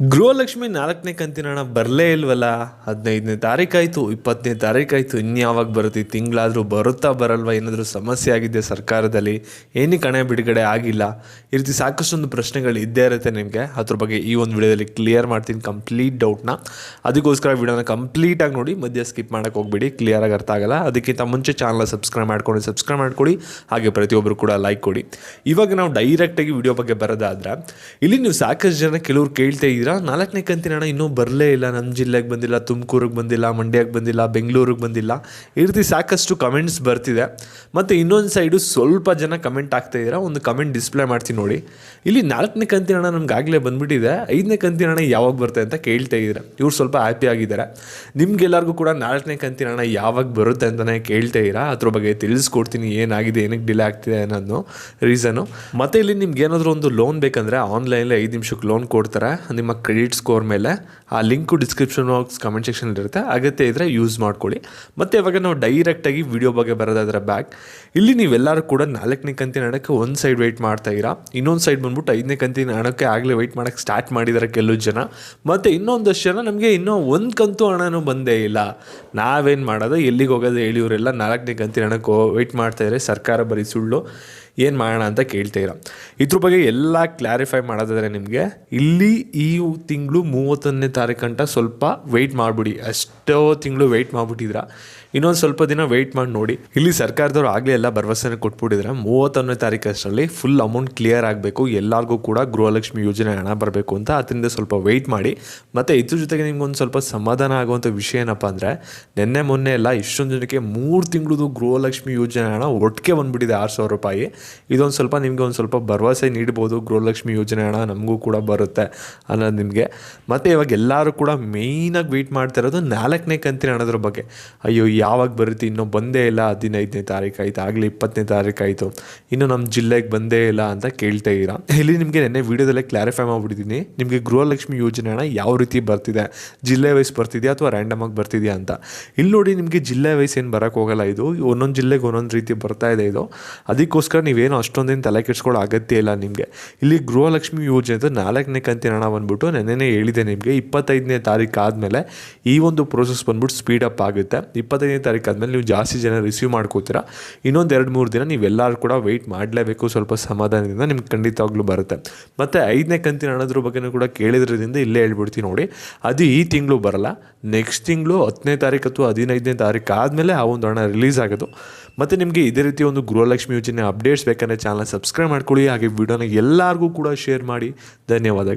ಗೃಹಲಕ್ಷ್ಮಿ ನಾಲ್ಕನೇ ಕಂತಿನ ಹಣ ಬರಲೇ ಇಲ್ವಲ್ಲ? ಹದಿನೈದನೇ ತಾರೀಕಾಯಿತು ಇಪ್ಪತ್ತನೇ ತಾರೀಕಾಯ್ತು ಇನ್ಯಾವಾಗ ಬರುತ್ತೆ? ತಿಂಗಳಾದರೂ ಬರುತ್ತಾ ಬರಲ್ವಾ? ಏನಾದರೂ ಸಮಸ್ಯೆ ಆಗಿದೆ ಸರ್ಕಾರದಲ್ಲಿ? ಏನಕ್ಕೆ ಕಣೆ ಬಿಡುಗಡೆ ಆಗಿಲ್ಲ. ಈ ರೀತಿ ಸಾಕಷ್ಟೊಂದು ಪ್ರಶ್ನೆಗಳು ಇದ್ದೇ ಇರುತ್ತೆ ನಿಮಗೆ. ಅದ್ರ ಬಗ್ಗೆ ಈ ಒಂದು ವಿಡಿಯೋದಲ್ಲಿ ಕ್ಲಿಯರ್ ಮಾಡ್ತೀನಿ. ಕಂಪ್ಲೀಟ್ ಡೌಟ್ನ ಅದಕ್ಕೋಸ್ಕರ ವಿಡಿಯೋನ ಕಂಪ್ಲೀಟಾಗಿ ನೋಡಿ, ಮಧ್ಯ ಸ್ಕಿಪ್ ಮಾಡೋಕ್ಕೆ ಹೋಗ್ಬಿಡಿ. ಕ್ಲಿಯರಾಗಿ ಅರ್ಥ ಆಗಲ್ಲ. ಅದಕ್ಕಿಂತ ಮುಂಚೆ ಚಾನಲ್ ಸಬ್ಸ್ಕ್ರೈಬ್ ಮಾಡ್ಕೊಂಡು ಸಬ್ಸ್ಕ್ರೈಬ್ ಮಾಡ್ಕೊಳ್ಳಿ ಹಾಗೆ ಪ್ರತಿಯೊಬ್ಬರು ಕೂಡ ಲೈಕ್ ಕೊಡಿ. ಇವಾಗ ನಾವು ಡೈರೆಕ್ಟಾಗಿ ವಿಡಿಯೋ ಬಗ್ಗೆ ಬರೋದಾದ್ರೆ, ಇಲ್ಲಿ ನೀವು ಸಾಕಷ್ಟು ಜನ ಕೆಲವ್ರು ಕೇಳ್ತಾ ಇದ್ದೀರಾ ನಾಲ್ಕನೇ ಕಂತಿನ ಹಣ ಇನ್ನೂ ಬರಲೇ ಇಲ್ಲ. ನಮ್ಮ ಜಿಲ್ಲೆಗೆ ಬಂದಿಲ್ಲ, ತುಮಕೂರಿಗೆ ಬಂದಿಲ್ಲ ಮಂಡ್ಯಕ್ಕೆ ಬಂದಿಲ್ಲ, ಬೆಂಗಳೂರಿಗೆ ಬಂದಿಲ್ಲ. ಈ ರೀತಿ ಸಾಕಷ್ಟು ಕಮೆಂಟ್ಸ್ ಬರ್ತಿದೆ. ಮತ್ತು ಇನ್ನೊಂದು ಸೈಡು ಸ್ವಲ್ಪ ಜನ ಕಮೆಂಟ್ ಆಗ್ತಾಯಿದ್ದೀರಾ ಒಂದು ಕಮೆಂಟ್ ಡಿಸ್ಪ್ಲೇ ಮಾಡ್ತೀನಿ ನೋಡಿ. ಇಲ್ಲಿ ನಾಲ್ಕನೇ ಕಂತಿನ ಹಣ ನಮ್ಗೆ ಆಗಲೇ ಬಂದ್ಬಿಟ್ಟಿದೆ. ಐದನೇ ಕಂತಿನ ಹಣ ಯಾವಾಗ ಬರುತ್ತೆ ಅಂತ ಕೇಳ್ತಾ ಇದ್ದೀರಾ? ಇವ್ರು ಸ್ವಲ್ಪ ಹ್ಯಾಪಿ ಆಗಿದ್ದಾರೆ. ನಿಮ್ಗೆಲ್ಲರಿಗೂ ಕೂಡ ನಾಲ್ಕನೇ ಕಂತಿನ ಹಣ ಯಾವಾಗ ಬರುತ್ತೆ ಅಂತಲೇ ಕೇಳ್ತಾ ಇದ್ದೀರಾ? ಅದ್ರ ಬಗ್ಗೆ ತಿಳಿಸ್ಕೊಡ್ತೀನಿ. ಏನಾಗಿದೆ ಏನಕ್ಕೆ ಡಿಲೇ ಆಗ್ತಿದೆ ಅನ್ನೋದು ರೀಸನು ಮತ್ತು ಇಲ್ಲಿ ನಿಮ್ಗೆ ಏನಾದರೂ ಒಂದು ಲೋನ್ ಬೇಕಂದರೆ ಆನ್ಲೈನಲ್ಲಿ ಐದು ನಿಮಿಷಕ್ಕೆ ಲೋನ್ ಕೊಡ್ತಾರೆ. ನಿಮ್ಮ ಕ್ರೆಡಿಟ್ ಸ್ಕೋರ್ ಮೇಲೆ ಆ link description box comment section ಇರುತ್ತೆ. ಅಗತ್ಯ ಇದ್ದರೆ ಯೂಸ್ ಮಾಡ್ಕೊಳ್ಳಿ. ಮತ್ತು ಇವಾಗ ನಾವು ಡೈರೆಕ್ಟಾಗಿ ವಿಡಿಯೋ ಬಗ್ಗೆ ಬರೋದಾದ್ರೆ ಬ್ಯಾಕ್ ಇಲ್ಲಿ ನೀವೆಲ್ಲರೂ ಕೂಡ ನಾಲ್ಕನೇ ಕಂತಿನ ಹಣಕ್ಕೆ ಒಂದು ಸೈಡ್ ವೆಯ್ಟ್ ಮಾಡ್ತಾ ಇರಾ. ಇನ್ನೊಂದು ಸೈಡ್ ಬಂದ್ಬಿಟ್ಟು ಐದನೇ ಕಂತಿನ ಹಣಕ್ಕೆ ಆಗಲೇ ವೆಯ್ಟ್ ಮಾಡೋಕ್ಕೆ ಸ್ಟಾರ್ಟ್ ಮಾಡಿದ್ದಾರೆ ಕೆಲವು ಜನ. ಮತ್ತು ಇನ್ನೊಂದಷ್ಟು ಜನ ನಮಗೆ ಇನ್ನೂ ಒಂದು ಕಂತು ಹಣನೂ ಬಂದೇ ಇಲ್ಲ. ನಾವೇನು ಮಾಡೋದು? ಎಲ್ಲಿಗೆ ಹೋಗೋದು ಹೇಳಿ ಇವರೆಲ್ಲ ನಾಲ್ಕನೇ ಕಂತಿನ ಹಣಕ್ಕೆ ವೆಯ್ಟ್ ಮಾಡ್ತಾಯಿದ್ರೆ ಸರ್ಕಾರ ಬರೀ ಸುಳ್ಳು. ಏನು ಮಾಡೋಣ ಅಂತ ಕೇಳ್ತೀರ ಇದ್ರ ಬಗ್ಗೆ ಎಲ್ಲ ಕ್ಲಾರಿಫೈ ಮಾಡೋದಾದರೆ ನಿಮಗೆ ಇಲ್ಲಿ ಈ ತಿಂಗಳು ಮೂವತ್ತೊಂದನೇ ತಾರೀಕಂಟ ಸ್ವಲ್ಪ ವೆಯ್ಟ್ ಮಾಡಿಬಿಡಿ. ಅಷ್ಟೋ ತಿಂಗಳು ವೆಯ್ಟ್ ಮಾಡಿಬಿಟ್ಟಿದ್ರ ಇನ್ನೊಂದು ಸ್ವಲ್ಪ ದಿನ ವೆಯ್ಟ್ ಮಾಡಿ ನೋಡಿ. ಇಲ್ಲಿ ಸರ್ಕಾರದವ್ರು ಆಗಲೇ ಎಲ್ಲ ಭರವಸೆನ ಕೊಟ್ಬಿಟ್ಟಿದ್ರೆ ಮೂವತ್ತೊಂದನೇ ತಾರೀಕು ಅಷ್ಟರಲ್ಲಿ ಫುಲ್ ಅಮೌಂಟ್ ಕ್ಲಿಯರ್ ಆಗಬೇಕು. ಎಲ್ಲರಿಗೂ ಕೂಡ ಗೃಹಲಕ್ಷ್ಮಿ ಯೋಜನೆ ಹಣ ಬರಬೇಕು ಅಂತ ಅದರಿಂದ ಸ್ವಲ್ಪ ವೆಯ್ಟ್ ಮಾಡಿ. ಮತ್ತು ಇದ್ರ ಜೊತೆಗೆ ನಿಮ್ಗೆ ಒಂದು ಸ್ವಲ್ಪ ಸಮಾಧಾನ ಆಗುವಂಥ ವಿಷಯ ಏನಪ್ಪ ಅಂದರೆ, ನಿನ್ನೆ ಮೊನ್ನೆ ಎಲ್ಲ ಇಷ್ಟೊಂದು ಜನಕ್ಕೆ ಮೂರು ತಿಂಗಳದು ಗೃಹಲಕ್ಷ್ಮಿ ಯೋಜನೆ ಹಣ ಒಟ್ಟಿಗೆ ಬಂದುಬಿಟ್ಟಿದೆ ಆರು ಸಾವಿರ ರೂಪಾಯಿ. ಇದೊಂದು ಸ್ವಲ್ಪ ನಿಮಗೆ ಒಂದು ಸ್ವಲ್ಪ ಭರವಸೆ ನೀಡ್ಬೋದು. ಗೃಹಲಕ್ಷ್ಮಿ ಯೋಜನೆ ಹಣ ನಮಗೂ ಕೂಡ ಬರುತ್ತೆ ಅನ್ನೋದು ನಿಮಗೆ. ಮತ್ತು ಇವಾಗ ಎಲ್ಲರೂ ಕೂಡ ಮೇಯ್ನಾಗಿ ವೆಯ್ಟ್ ಮಾಡ್ತಾ ಇರೋದು ನಾಲ್ಕನೇ ಕಂತಿನ ಹಣದ್ರ ಬಗ್ಗೆ. ಅಯ್ಯೋ, ಯಾವಾಗ ಬರುತ್ತೆ? ಇನ್ನೂ ಬಂದೇ ಇಲ್ಲ. ಹದಿನೈದನೇ ತಾರೀಕು ಆಯಿತು. ಆಗಲಿ ಇಪ್ಪತ್ತನೇ ತಾರೀಕು ಆಯಿತು. ಇನ್ನು ನಮ್ಮ ಜಿಲ್ಲೆಗೆ ಬಂದೇ ಇಲ್ಲ ಅಂತ ಕೇಳ್ತಾ ಇದ್ದೀರಾ? ಇಲ್ಲಿ ನಿಮಗೆ ನೆನ್ನೆ ವೀಡಿಯೋದಲ್ಲೇ ಕ್ಲಾರಿಫೈ ಮಾಡಿಬಿಟ್ಟಿದ್ದೀನಿ. ನಿಮಗೆ ಗೃಹಲಕ್ಷ್ಮಿ ಯೋಜನೆ ಹಣ ಯಾವ ರೀತಿ ಬರ್ತಿದೆ? ಜಿಲ್ಲೆ ವೈಸ್ ಬರ್ತಿದೆಯಾ ಅಥವಾ ರ್ಯಾಂಡಮ್ ಆಗಿ ಬರ್ತಿದೆಯಾ ಅಂತ? ಇಲ್ಲಿ ನೋಡಿ ನಿಮಗೆ ಜಿಲ್ಲೆ ವೈಸ್ ಏನು ಬರೋಕ್ಕೆ ಹೋಗಲ್ಲ ಇದು. ಒಂದೊಂದು ಜಿಲ್ಲೆಗೆ ಒಂದೊಂದು ರೀತಿ ಬರ್ತಾ ಇದೆ ಇದು. ಅದಕ್ಕೋಸ್ಕರ ನೀವೇನು ಅಷ್ಟೊಂದೇನು ತಲೆ ಕೆಡ್ಸ್ಕೊಳ್ಳೋ ಅಗತ್ಯ ಇಲ್ಲ ನಿಮಗೆ. ಇಲ್ಲಿ ಗೃಹಲಕ್ಷ್ಮಿ ಯೋಜನೆ ನಾಲ್ಕನೇ ಕಂತಿನ ಹಣ ಬಂದ್ಬಿಟ್ಟು ನೆನ್ನೆನೇ ಹೇಳಿದೆ ನಿಮಗೆ, ಇಪ್ಪತ್ತೈದನೇ ತಾರೀಕು ಆದಮೇಲೆ ಈ ಒಂದು ಪ್ರೋಸೆಸ್ ಬಂದ್ಬಿಟ್ಟು ಸ್ಪೀಡಪ್ ಆಗುತ್ತೆ. ಇಪ್ಪತ್ತೈದನೇ ತಾರೀಕು ಆದಮೇಲೆ ನೀವು ಜಾಸ್ತಿ ಜನ ರಿಸೀವ್ ಮಾಡ್ಕೋತೀರಾ. ಇನ್ನೊಂದು ಎರಡು ಮೂರು ದಿನ ನೀವೆಲ್ಲರೂ ಕೂಡ ವೆಯ್ಟ್ ಮಾಡಲೇಬೇಕು, ಸ್ವಲ್ಪ ಸಮಾಧಾನದಿಂದ ನಿಮ್ಗೆ ಖಂಡಿತವಾಗ್ಲೂ ಬರುತ್ತೆ. ಮತ್ತು ಐದನೇ ಕಂತಿನ ಹಣದ್ರ ಬಗ್ಗೆನೂ ಕೂಡ ಕೇಳಿದ್ರಿಂದ ಇಲ್ಲೇ ಹೇಳ್ಬಿಡ್ತೀನಿ ನೋಡಿ. ಅದು ಈ ತಿಂಗಳು ಬರಲ್ಲ ನೆಕ್ಸ್ಟ್ ತಿಂಗಳು ಹತ್ತನೇ ತಾರೀಕು ಅಥವಾ ಹದಿನೈದನೇ ತಾರೀಕು ಆದಮೇಲೆ ಆ ಒಂದು ಹಣ ರಿಲೀಸ್ ಆಗೋದು. ಮತ್ತು ನಿಮಗೆ ಇದೇ ರೀತಿ ಒಂದು ಗೃಹಲಕ್ಷ್ಮಿ ಯೋಜನೆ ಅಪ್ಡೇಟ್ಸ್ ಬೇಕಂದರೆ ಚಾನಲ್ ಸಬ್ಸ್ಕ್ರೈಬ್ ಮಾಡ್ಕೊಳ್ಳಿ. ಹಾಗೆ ವಿಡಿಯೋನ ಎಲ್ಲರಿಗೂ ಕೂಡ ಶೇರ್ ಮಾಡಿ. ಧನ್ಯವಾದಗಳು.